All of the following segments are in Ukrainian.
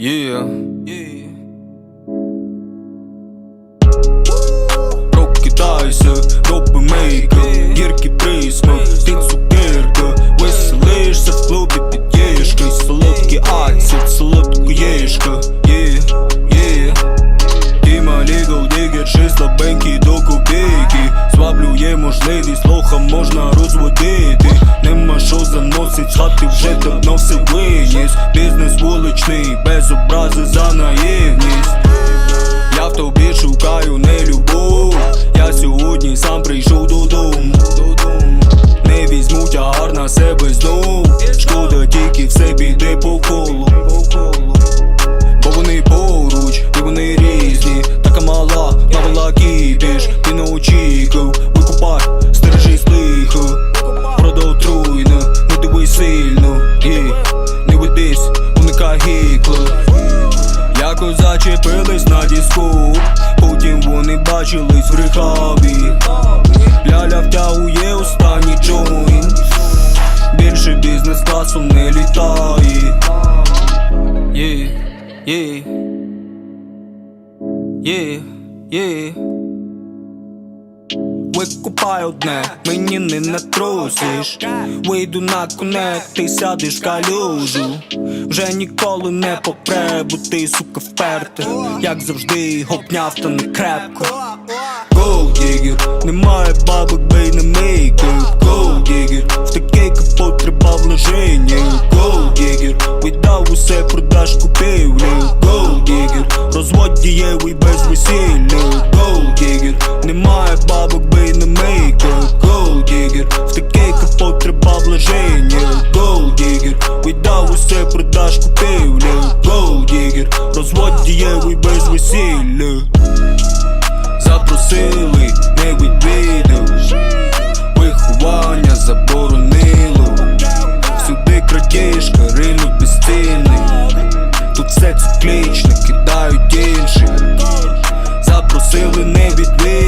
Yeah. yeah. Прокидайся, роби мейкап, гіркий присмак, ти цукерка, веселишся в клубі під єшкою, солодкий ацет, солодкоєшка, yeah, yeah. Тіма лігал дігер, ще слабенький до копійки? Зваблює можливість, лоха можна розводити. Нема що заносить, хати вже давно все Бізнес вуличний, без образи за наївність. Я в тобі шукаю не любов. Я сьогодні сам прийшов додому. Не візьму тягар на себе знов. Шкода тільки все піде по колу Зачепились на диску. Потім вони бачились в рехабі. Ляля втягує останній джойн. Більше бізнес класом не літає. Yeah, yeah Yeah, yeah Викупай одне, мені не натрусиш. Вийду на конек, ти сядеш калюжу. Вже ніколи не попре, бо ти сука вперта Як завжди, гопняв та не крепко. Digger, немає бабок, бей на Gold digger, в такий капот треба Gold digger, віддав усе, продаж купівлю digger, розвод дієвий без весілля вложення Gold digger, віддав усе, продаж купівлю Gold digger, розвод дієвий без весілля. Запросили, не відвідав. Виховання заборонило. Сюди крадіжка, ринок безцінний. Тут все циклічно, кидають інших. Запросили, не відвідав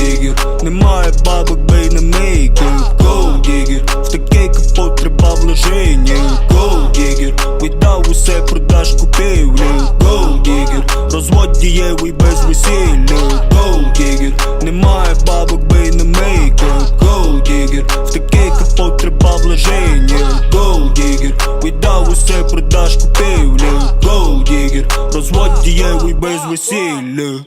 Digger, немає бабок, бей на мейкап Gold digger, в такий капот треба вложення Gold digger, віддав усе, продаж купівлю Gold digger, розвод дієвий без весілля. Gold digger, немає бабок, бей на мейкап Gold digger, в такий капот треба вложення Gold digger, віддав усе, продаж купівлю Gold digger, розвод дієвий без весілля